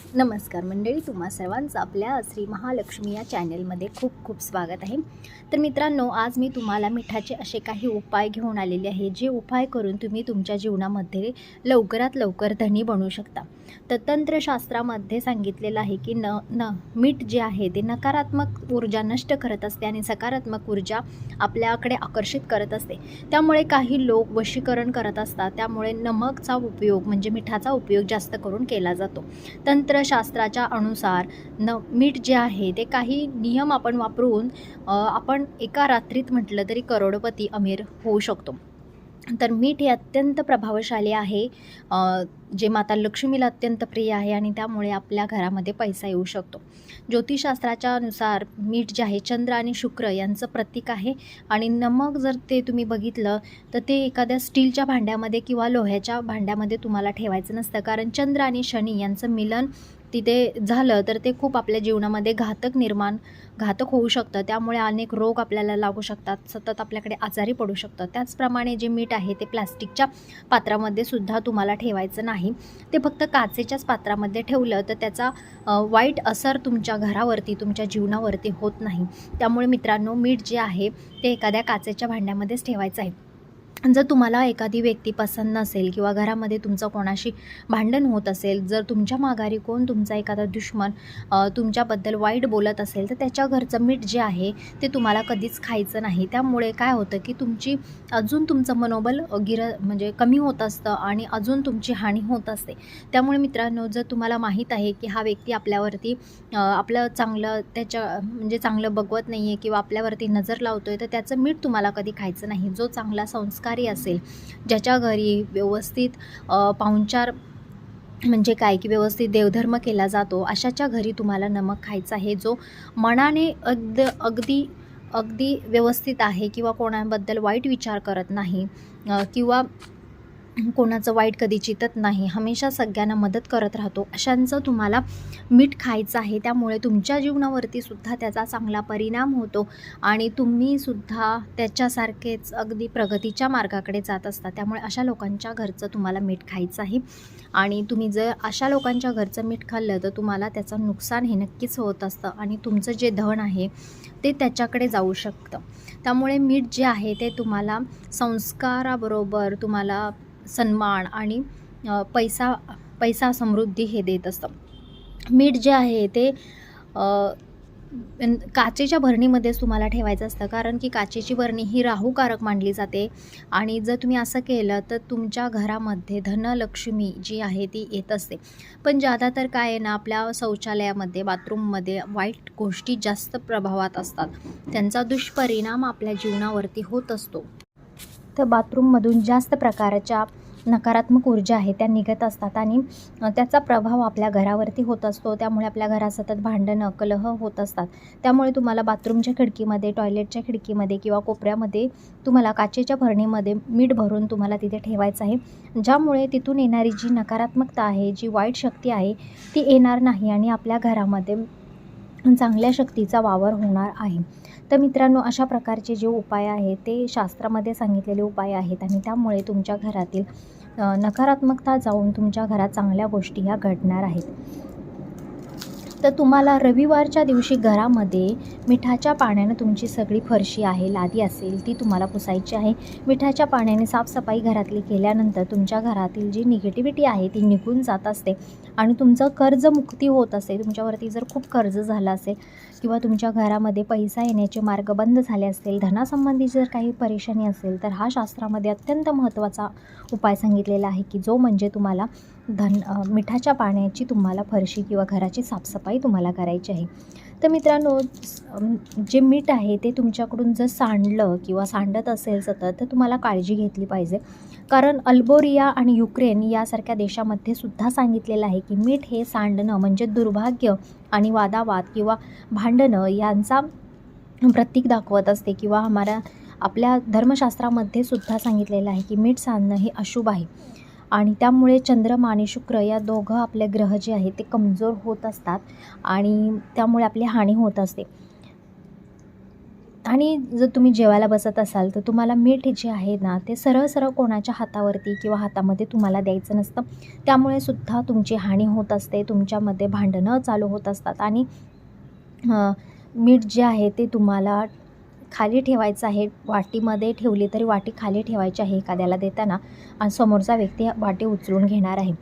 नमस्कार मंडळी तुम्हा सर्वांचं आपल्या श्री महालक्ष्मी या चॅनेलमध्ये खूप खूप स्वागत आहे. तर मित्रांनो आज मी तुम्हाला मिठाचे असे काही उपाय घेऊन आलेले आहे जे उपाय करून तुम्ही तुमच्या जीवनामध्ये लवकरात लवकर धनी बनू शकता. तर तंत्रशास्त्रामध्ये सांगितलेलं आहे की न न मीठ जे आहे ते नकारात्मक ऊर्जा नष्ट करत असते आणि सकारात्मक ऊर्जा आपल्याकडे आकर्षित करत असते. त्यामुळे काही लोक वशीकरण करत असतात त्यामुळे नमकचा उपयोग म्हणजे मिठाचा उपयोग जास्त करून केला जातो. पवित्रशास्त्राच्या अनुसार न मीठ जे आहे ते काही नियम आपण वापरून आपण एका रात्रीत म्हटलं तरी करोडपती अमीर होऊ शकतो. तर मीठ हे अत्यंत प्रभावशाली आहे. जे माता लक्ष्मीला अत्यंत प्रिय आहे आणि त्यामुळे आपल्या घरामध्ये पैसा येऊ शकतो. ज्योतिषशास्त्राच्या अनुसार मीठ जे आहे चंद्र आणि शुक्र यांचं प्रतीक आहे. आणि नमक जर ते तुम्ही बघितलं तर ते एखाद्या स्टीलच्या भांड्यामध्ये किंवा लोह्याच्या भांड्यामध्ये तुम्हाला ठेवायचं नसतं. कारण चंद्र आणि शनी यांचं मिलन तिथे झालं तर ते खूप आपल्या जीवनामध्ये घातक निर्माण घातक होऊ शकतं. त्यामुळे अनेक रोग आपल्याला लागू शकतात. सतत आपल्याकडे आजारी पडू शकतं. त्याचप्रमाणे जे मीठ आहे ते प्लास्टिकच्या पात्रामध्ये सुद्धा तुम्हाला ठेवायचं नाही. ते फक्त काचेच्याच पात्रामध्ये ठेवलं तर त्याचा वाईट असर तुमच्या घरावरती तुमच्या जीवनावरती होत नाही. त्यामुळे मित्रांनो मीठ जे आहे ते एखाद्या काचेच्या भांड्यामध्येच ठेवायचं आहे. जर तुम्हाला एखादी व्यक्ती पसंत नसेल किंवा घरामध्ये तुमचं कोणाशी भांडण होत असेल जर तुमच्या माघारी कोण तुमचा एखादा दुश्मन तुमच्याबद्दल वाईट बोलत असेल तर त्याच्या घरचं मीठ जे आहे ते तुम्हाला कधीच खायचं नाही. त्यामुळे काय होतं की तुमची अजून तुमचं मनोबल गिर म्हणजे कमी होत असतं आणि अजून तुमची हानी होत असते. त्यामुळे मित्रांनो जर तुम्हाला माहीत आहे की हा व्यक्ती आपल्यावरती आपलं चांगलं त्याच्या म्हणजे चांगलं बघवत नाही आहे किंवा आपल्यावरती नजर लावतो आहे तर त्याचं मीठ तुम्हाला कधी खायचं नाही. जो चांगला संस्कार असेल ज्याच्या घरी व्यवस्थित पाहुणचार म्हणजे काय की व्यवस्थित देवधर्म केला जातो अशाच्या घरी तुम्हाला नमक खायचा आहे जो मनाने अगद अगदी अगदी व्यवस्थित आहे किंवा कोणाबद्दल वाईट विचार करत नाही किंवा कोणाचं वाईट कधी चितत नाही. हमेशा सगळ्यांना मदत करत राहतो. अशांचं तुम्हाला मीठ खायचं आहे त्यामुळे तुमच्या जीवनावरती सुद्धा त्याचा चांगला परिणाम होतो आणि तुम्ही सुद्धा त्याच्यासारखेच अगदी प्रगतीच्या मार्गाकडे जात असता. त्यामुळे अशा लोकांच्या घरचं तुम्हाला मीठ खायचं आहे आणि तुम्ही जर अशा लोकांच्या घरचं मीठ खाल्लं तर तुम्हाला त्याचं नुकसान हे नक्कीच होत असतं आणि तुमचं जे धन आहे ते त्याच्याकडे जाऊ शकतं. त्यामुळे मीठ जे आहे ते तुम्हाला संस्काराबरोबर तुम्हाला सन्मान आणि पैसा पैसा समृद्धी हे देत असतं. मीठ जे आहे ते काचेच्या भरणीमध्येच तुम्हाला ठेवायचं असतं. कारण की काचेची भरणी ही राहूकारक मानली जाते. आणि जर तुम्ही असं केलं तर तुमच्या घरामध्ये धनलक्ष्मी जी आहे ती येत असते. पण ज्यादा तर काय आहे ना आपल्या शौचालयामध्ये बाथरूममध्ये वाईट गोष्टी जास्त प्रभावात असतात. त्यांचा दुष्परिणाम आपल्या जीवनावरती होत असतो. तर बाथरूममधून जास्त प्रकारच्या नकारात्मक ऊर्जा आहे त्या निघत असतात आणि त्याचा प्रभाव आपल्या घरावरती होत असतो. त्यामुळे आपल्या घरात सतत भांडणं कलह होत असतात. त्यामुळे तुम्हाला बाथरूमच्या खिडकीमध्ये टॉयलेटच्या खिडकीमध्ये किंवा कोपऱ्यामध्ये तुम्हाला काचेच्या भरणीमध्ये मीठ भरून तुम्हाला तिथे ठेवायचं आहे. ज्यामुळे तिथून येणारी जी नकारात्मकता आहे जी वाईट शक्ती आहे ती येणार नाही आणि आपल्या घरामध्ये चांगल्या शक्तीचा वावर होणार आहे. तर मित्रांनो अशा प्रकारचे जे उपाय आहेत ते शास्त्रामध्ये सांगितलेले उपाय आहेत आणि त्यामुळे तुमच्या घरातील नकारात्मकता जाऊन तुमच्या घरात चांगल्या गोष्टी ह्या घडणार आहेत. तर तुम्हाला रविवारच्या दिवशी घरामध्ये मिठाच्या पाण्यानं तुमची सगळी फरशी आहे लादी असेल ती तुम्हाला पुसायची आहे. मिठाच्या पाण्याने साफसफाई घरातली केल्यानंतर तुमच्या घरातील जी निगेटिव्हिटी आहे ती निघून जात असते. आणि तुमचं कर्जमुक्ती होत असते तुमच्यावरती जर खूप कर्ज झालं असेल किंवा तुमच्या घरामध्ये पैसा येण्याचे मार्ग बंद झाले असतील धनासंबंधी जर काही परेशानी असेल तर हा शास्त्रामध्ये अत्यंत महत्त्वाचा उपाय सांगितलेला आहे की जो म्हणजे तुम्हाला धन मिठाच्या पाण्याची तुम्हाला फरशी किंवा घराची साफसफाई तुम्हाला करायची आहे. तर मित्रांनो जे मीठ आहे ते तुमच्याकडून जर सांडलं किंवा सांडत असेल सतत तर तुम्हाला काळजी घेतली पाहिजे. कारण अल्बोरिया आणि युक्रेन यासारख्या देशामध्ये सुद्धा सांगितलेलं आहे की मीठ हे सांडणं म्हणजे दुर्भाग्य आणि वादावाद किंवा भांडणं यांचा प्रतीक दाखवत असते किंवा आम्हाला आपल्या धर्मशास्त्रामध्ये सुद्धा सांगितलेलं आहे की मीठ सांडणं हे अशुभ आहे. आणि त्यामुळे चंद्रमा आणि शुक्र या दोघं आपले ग्रह जे आहेत ते कमजोर होत असतात आणि त्यामुळे आपली हानी होत असते. आणि जर तुम्ही जेवायला बसत असाल तर तुम्हाला मीठ जे आहे ना ते सरळ सरळ कोणाच्या हातावरती किंवा हातामध्ये तुम्हाला द्यायचं नसतं. त्यामुळे सुद्धा तुमची हानी होत असते तुमच्यामध्ये भांडणं चालू होत असतात आणि मीठ जे आहे ते तुम्हाला खाली ठेवायचं आहे. वाटीमध्ये ठेवली तरी वाटी खाली ठेवायची आहे एखाद्याला देताना. आणि समोरचा व्यक्ती वाटी उचलून घेणार आहे.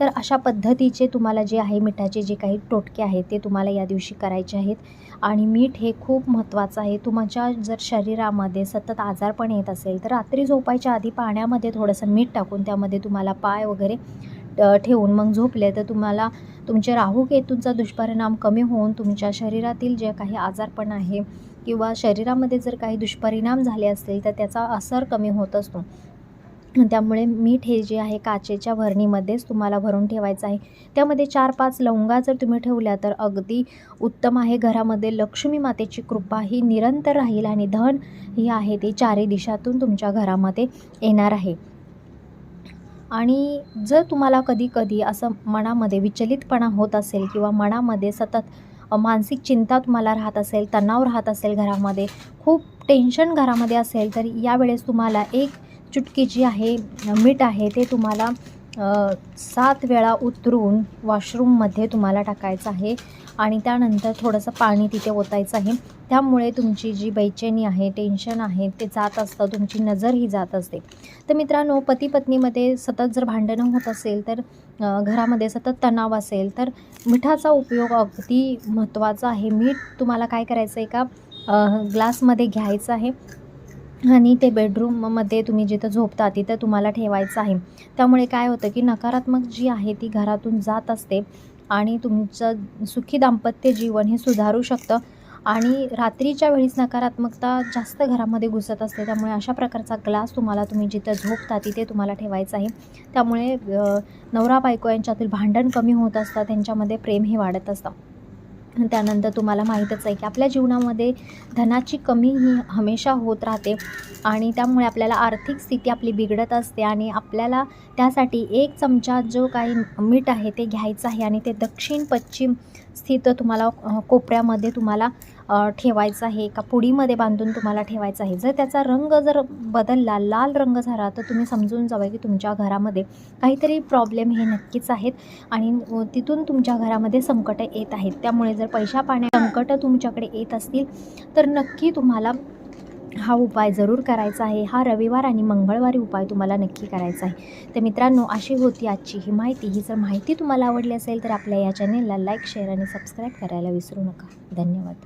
तर अशा पद्धतीचे तुम्हाला जे आहे मिठाचे जे काही टोटके आहेत ते तुम्हाला या दिवशी करायचे आहेत. आणि मीठ हे खूप महत्त्वाचं आहे. तुमच्या जर शरीरामध्ये सतत आजारपण येत असेल तर रात्री झोपायच्या आधी पाण्यामध्ये थोडंसं मीठ टाकून त्यामध्ये तुम्हाला पाय वगैरे ठेवून मग झोपले तर तुम्हाला तुमच्या राहू केतूंचा दुष्परिणाम कमी होऊन तुमच्या शरीरातील जे काही आजारपण आहे किंवा शरीरामध्ये जर काही दुष्परिणाम झाले असतील तर त्याचा असर कमी होत असतो. त्यामुळे मीठ हे जे आहे काचेच्या भरणीमध्येच तुम्हाला भरून ठेवायचं आहे. त्यामध्ये चार पाच लवंगा जर तुम्ही ठेवल्या तर अगदी उत्तम आहे. घरामध्ये लक्ष्मी मातेची कृपा ही निरंतर राहील आणि धन ही आहे. ती चारी दिशातून तुमच्या घरामध्ये येणार आहे. आणि जर तुम्हाला कधी कधी असं मनामध्ये विचलितपणा होत असेल किंवा मनामध्ये सतत मानसिक चिंता तुम्हाला राहत असेल तणाव राहत असेल घरामध्ये खूप टेन्शन घरामध्ये असेल तर यावेळेस तुम्हाला एक चुटकी जी आहे मीठ आहे ते तुम्हाला सात वेळा उतरून वॉशरूममध्ये तुम्हाला टाकायचं आहे. आणि त्यानंतर थोडंसं पाणी तिथे ओतायचं आहे. त्यामुळे तुमची जी बेचैनी आहे टेन्शन आहे ते जात असतं तुमची नजर ही जात असते. तर मित्रांनो पती पत्नीमध्ये सतत जर भांडणं होत असेल तर घरामध्ये सतत तणाव असेल तर मिठाचा उपयोग अगदी महत्त्वाचा आहे. मीठ तुम्हाला काय करायचं आहे का ग्लासमध्ये घ्यायचं आहे आणि ते बेडरूममध्ये तुम्ही जिथं झोपता तिथं तुम्हाला ठेवायचं आहे. त्यामुळे काय होतं की नकारात्मक जी आहे ती घरातून जात असते. आणि तुमचं सुखी दाम्पत्य जीवन हे सुधारू शकतं. आणि रात्रीच्या वेळीस नकारात्मकता जास्त घरामध्ये घुसत असते. त्यामुळे अशा प्रकारचा ग्लास तुम्हाला तुम्ही जिथं झोपता तिथे तुम्हाला ठेवायचं आहे. त्यामुळे नवरा बायको यांच्यातील भांडण कमी होत असतं. त्यांच्यामध्ये प्रेम हे वाढत असतं. त्यानंतर तुम्हाला माहीतच आहे की आपल्या जीवनामध्ये धनाची कमी ही हमेशा होत राहते आणि त्यामुळे आपल्याला आर्थिक स्थिती आपली बिघडत असते आणि आपल्याला त्यासाठी एक चमचा जो काही मीठ आहे ते घ्यायचं आहे आणि ते दक्षिण पश्चिम स्थित तुम्हाला कोपऱ्यामध्ये तुम्हाला ठेवायचं आहे एका पुडीमध्ये बांधून तुम्हाला ठेवायचं आहे. जर त्याचा रंग जर बदलला लाल रंग झाला तर तुम्ही समजून जावं की तुमच्या घरामध्ये काहीतरी प्रॉब्लेम हे नक्कीच आहेत आणि तिथून तुमच्या घरामध्ये संकट येत आहेत. त्यामुळे जर पैशा पाण्या संकट तुमच्याकडे येत असतील तर नक्की तुम्हाला हा उपाय जरूर करायचा आहे. हा रविवार आणि मंगळवारी उपाय तुम्हाला नक्की करायचा आहे. तर मित्रांनो अशी होती आजची ही माहिती. ही जर माहिती तुम्हाला आवडली असेल तर आपल्या या चॅनेलला लाईक शेअर आणि सबस्क्राईब करायला विसरू नका. धन्यवाद.